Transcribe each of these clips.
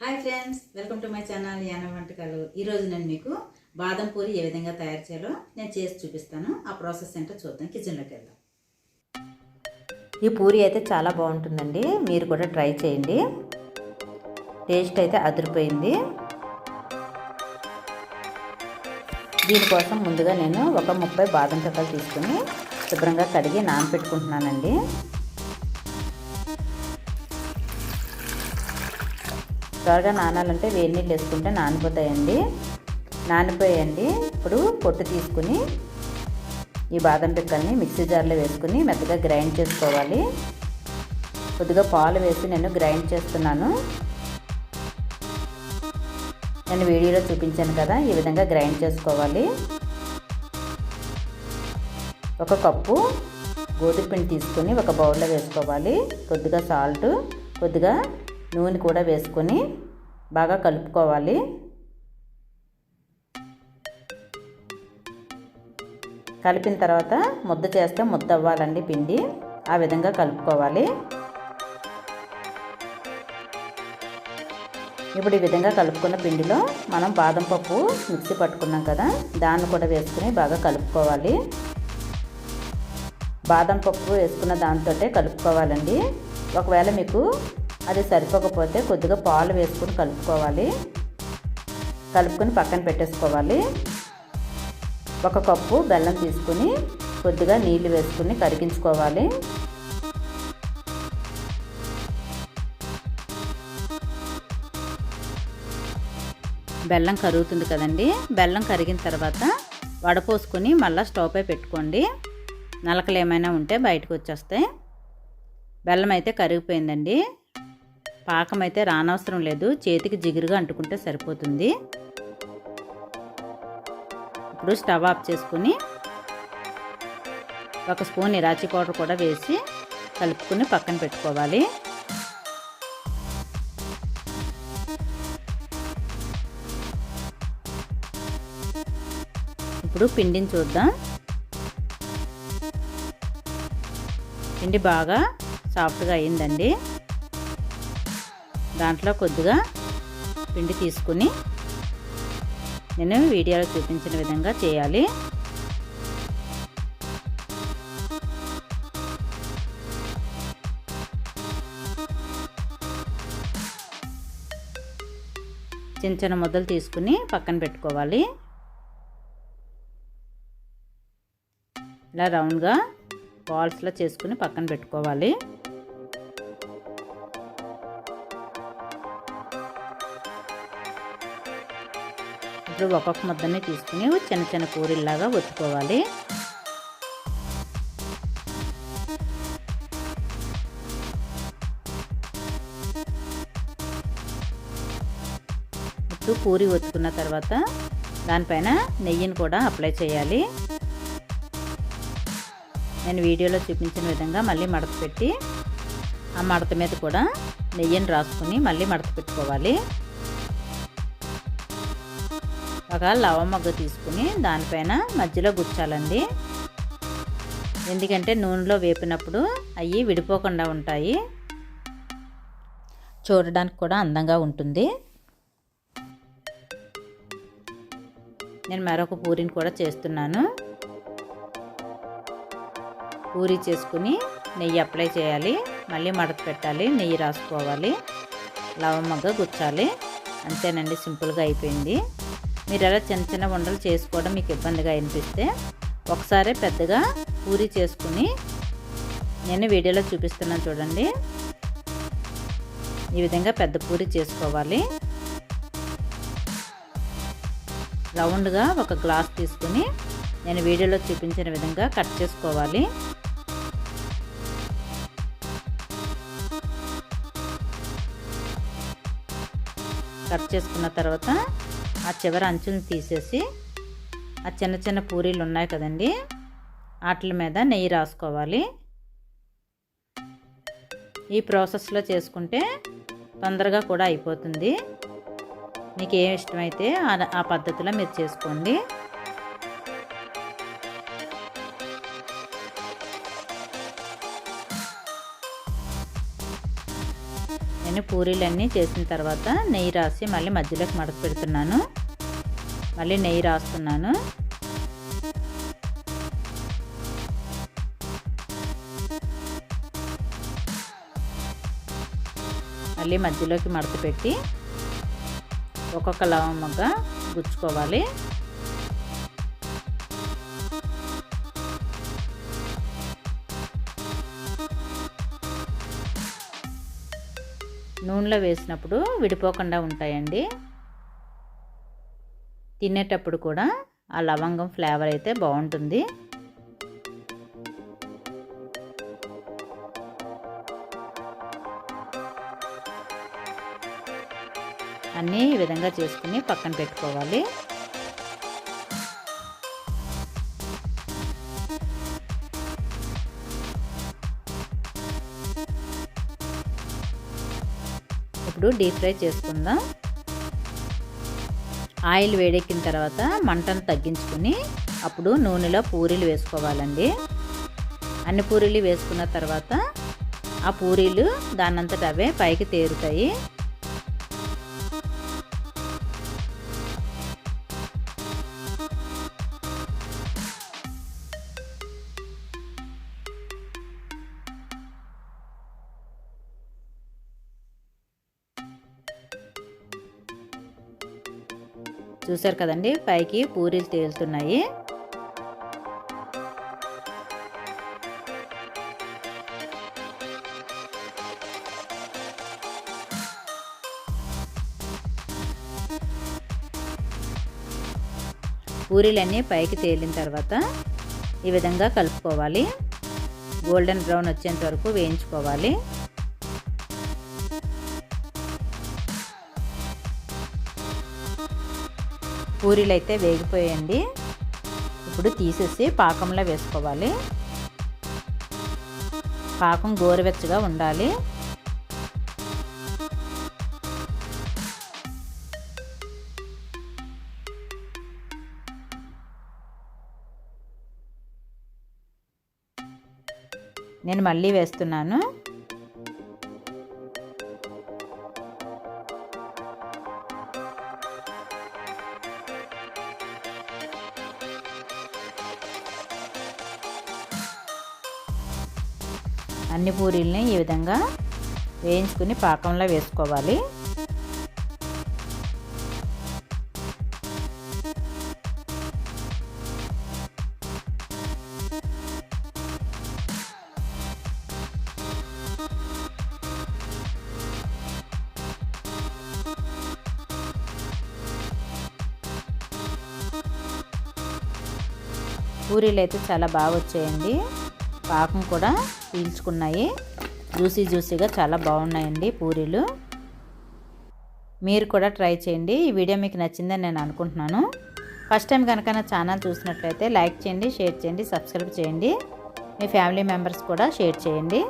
Hi friends welcome to my channel Yanam వంటకాలు. ఈరోజు నేను మీకు బాదం పూరి ఏ విధంగా తయారు చేయాలో నేను చేసి చూపిస్తాను. ఆ ప్రాసెస్ ఏంటో చూద్దాం కిచెన్లోకి వెళ్దాం. ఈ పూరి అయితే చాలా బాగుంటుందండి. మీరు కూడా ట్రై చేయండి. టేస్ట్ అయితే అదిరిపోయింది. దీనికోసం ముందుగా నేను ఒక ముప్పై బాదం పిక్కలు తీసుకుని శుభ్రంగా కడిగి నానబెట్టుకుంటున్నానండి త్వరగా నానాలంటే వేడి నీళ్ళు వేసుకుంటే నానిపోతాయండి. నానిపోయండి. ఇప్పుడు పొట్టు తీసుకుని ఈ బాదం పిక్కల్ని మిక్సీ జార్లో వేసుకుని మెత్తగా గ్రైండ్ చేసుకోవాలి. కొద్దిగా పాలు వేసి నేను గ్రైండ్ చేస్తున్నాను. నేను వీడియోలో చూపించాను కదా ఈ విధంగా గ్రైండ్ చేసుకోవాలి. ఒక కప్పు గోధుమ పిండి తీసుకొని ఒక బౌల్లో వేసుకోవాలి. కొద్దిగా సాల్ట్ కొద్దిగా నూనె కూడా వేసుకొని బాగా కలుపుకోవాలి. కలిపిన తర్వాత ముద్ద చేస్తే ముద్ద అవ్వాలండి పిండి. ఆ విధంగా కలుపుకోవాలి. ఇప్పుడు ఈ విధంగా కలుపుకున్న పిండిలో మనం బాదం పప్పు మిక్సీ పట్టుకున్నాం కదా దాన్ని కూడా వేసుకుని బాగా కలుపుకోవాలి. బాదం పప్పు వేసుకున్న దాంతో కలుపుకోవాలండి. ఒకవేళ మీకు అది సరిపోకపోతే కొద్దిగా పాలు వేసుకుని కలుపుకోవాలి. కలుపుకొని పక్కన పెట్టేసుకోవాలి. ఒక కప్పు బెల్లం తీసుకుని కొద్దిగా నీళ్ళు వేసుకుని కరిగించుకోవాలి. బెల్లం కరుగుతుంది కదండి. బెల్లం కరిగిన తర్వాత వడపోసుకొని మళ్ళీ స్టవ్ పై పెట్టుకోండి. నలకలు ఏమైనా ఉంటే బయటకు వచ్చేస్తాయి. బెల్లం అయితే కరిగిపోయిందండి. పాకం అయితే రానవసరం లేదు. చేతికి జిగురుగా అంటుకుంటే సరిపోతుంది. ఇప్పుడు స్టవ్ ఆఫ్ చేసుకుని ఒక స్పూన్ ఇరాచి పౌడర్ కూడా వేసి కలుపుకుని పక్కన పెట్టుకోవాలి. ఇప్పుడు పిండిని చూద్దాం. పిండి బాగా సాఫ్ట్గా అయిందండి. దాంట్లో కొద్దిగా పిండి తీసుకుని నేను వీడియోలో చూపించిన విధంగా చేయాలి. చిన్న చిన్న ముద్దలు తీసుకుని పక్కన పెట్టుకోవాలి. ఇలా రౌండ్గా బాల్స్లో చేసుకుని పక్కన పెట్టుకోవాలి. ఇప్పుడు ఒక్కొక్క ముద్దని తీసుకుని చిన్న చిన్న కూరల్లాగా ఒత్తుకోవాలి. ఇప్పుడు పూరి ఒత్తుకున్న తర్వాత దానిపైన నెయ్యిని కూడా అప్లై చేయాలి. నేను వీడియోలో చూపించిన విధంగా మళ్ళీ మడత పెట్టి ఆ మడత మీద కూడా నెయ్యిని రాసుకుని మళ్ళీ మడత పెట్టుకోవాలి. ఒక లవమగ్గ తీసుకుని దానిపైన మధ్యలో గుచ్చాలండి. ఎందుకంటే నూనెలో వేపినప్పుడు అవి విడిపోకుండా ఉంటాయి. చూడడానికి కూడా అందంగా ఉంటుంది. నేను మరొక పూరిని కూడా చేస్తున్నాను. పూరి చేసుకుని నెయ్యి అప్లై చేయాలి. మళ్ళీ మడత పెట్టాలి. నెయ్యి రాసుకోవాలి. లవమగ్గ గుచ్చాలి. అంతేనండి సింపుల్గా అయిపోయింది. మీరు అలా చిన్న చిన్న వంటలు చేసుకోవడం మీకు ఇబ్బందిగా అనిపిస్తే ఒకసారి పెద్దగా పూరి చేసుకుని నేను వీడియోలో చూపిస్తున్నాను చూడండి. ఈ విధంగా పెద్ద పూరి చేసుకోవాలి. రౌండ్గా ఒక గ్లాస్ తీసుకుని నేను వీడియోలో చూపించిన విధంగా కట్ చేసుకోవాలి. కట్ చేసుకున్న తర్వాత ఆ చివరి అంచుని తీసేసి ఆ చిన్న చిన్న పూరీలు ఉన్నాయి కదండి వాటి మీద నెయ్యి రాసుకోవాలి. ఈ ప్రాసెస్లో చేసుకుంటే తొందరగా కూడా అయిపోతుంది. మీకు ఏం ఇష్టమైతే ఆ పద్ధతిలో మీరు చేసుకోండి. అన్ని పూరీలన్నీ చేసిన తర్వాత నెయ్యి రాసి మళ్ళీ మధ్యలోకి మడత పెడుతున్నాను. మళ్ళీ నెయ్యి రాస్తున్నాను. మళ్ళీ మధ్యలోకి మడత పెట్టి ఒక్కొక్క లవంగా గుచ్చుకోవాలి. నూనెలో వేసినప్పుడు విడిపోకుండా ఉంటాయండి. తినేటప్పుడు కూడా ఆ లవంగం ఫ్లేవర్ అయితే బాగుంటుంది. అన్నీ ఈ విధంగా చేసుకుని పక్కన పెట్టుకోవాలి. ఇప్పుడు డీప్ ఫ్రై చేసుకుందాం. ఆయిల్ వేడెక్కిన తర్వాత మంటను తగ్గించుకుని అప్పుడు నూనెలో పూరీలు వేసుకోవాలండి. అన్ని పూరీలు వేసుకున్న తర్వాత ఆ పూరీలు దానంతట అవే పైకి తేరుతాయి. చూసారు కదండి పైకి పూరీలు తేలుతున్నాయి. పూరీలన్నీ పైకి తేలిన తర్వాత ఈ విధంగా కలుపుకోవాలి. గోల్డెన్ బ్రౌన్ వచ్చేంత వరకు వేయించుకోవాలి. పూరీలు అయితే వేగిపోయండి. ఇప్పుడు తీసేసి పాకంలో వేసుకోవాలి. పాకం గోరువెచ్చగా ఉండాలి. నేను మళ్ళీ వేస్తున్నాను. అన్ని పూరీల్ని ఈ విధంగా వేయించుకుని పాకంలో వేసుకోవాలి. పూరీలు అయితే చాలా బాగా వచ్చాయండి. పాకం కూడా పీల్చుకున్నాయి. జ్యూసీ జ్యూసీగా చాలా బాగున్నాయండి పూరీలు. మీరు కూడా ట్రై చేయండి. ఈ వీడియో మీకు నచ్చిందని నేను అనుకుంటున్నాను. ఫస్ట్ టైం కనుక నా ఛానల్ చూసినట్లయితే లైక్ చేయండి షేర్ చేయండి సబ్స్క్రైబ్ చేయండి. మీ ఫ్యామిలీ మెంబర్స్ కూడా షేర్ చేయండి.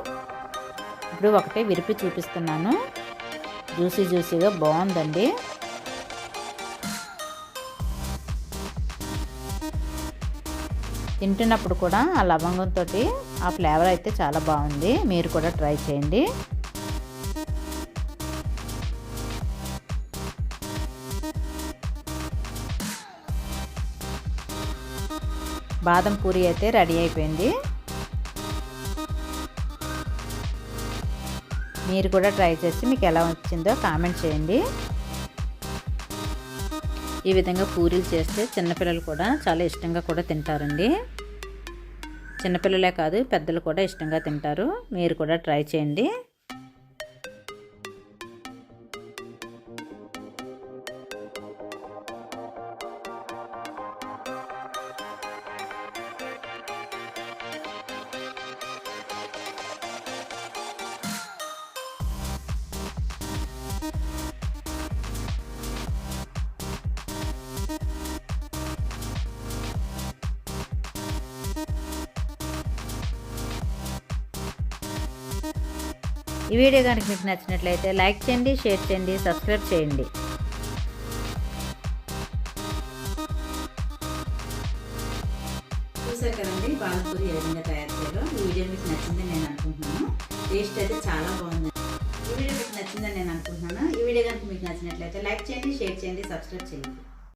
ఇప్పుడు ఒకటే విరిపి చూపిస్తున్నాను. జ్యూసీ జ్యూసీగా బాగుందండి. తింటున్నప్పుడు కూడా ఆ లవంగంతో ఆ ఫ్లేవర్ అయితే చాలా బాగుంది. మీరు కూడా ట్రై చేయండి. బాదం పూరి అయితే రెడీ అయిపోయింది. మీరు కూడా ట్రై చేసి మీకు ఎలా వచ్చిందో కామెంట్ చేయండి. ఈ విధంగా పూరీలు చేస్తే చిన్నపిల్లలు కూడా చాలా ఇష్టంగా కూడా తింటారండి. చిన్నపిల్లలే కాదు పెద్దలు కూడా ఇష్టంగా తింటారు. మీరు కూడా ట్రై చేయండి. ఈ వీడియో కనుక మీకు నచ్చినట్లయితే లైక్ చేయండి షేర్ చేయండి సబ్స్క్రైబ్ చేయండి. చూసారు కదండి పాలపూరి ఏ విధంగా తయారు చేయాలో. ఈ వీడియో మీకు నచ్చిందని నేను అనుకుంటున్నాను. టేస్ట్ అయితే చాలా బాగుంది. ఈ ఈ వీడియో మీకు నచ్చిందని నేను అనుకుంటున్నాను. ఈ వీడియో కనుక మీకు నచ్చినట్లయితే లైక్ చేయండి షేర్ చేయండి సబ్స్క్రైబ్ చేయండి.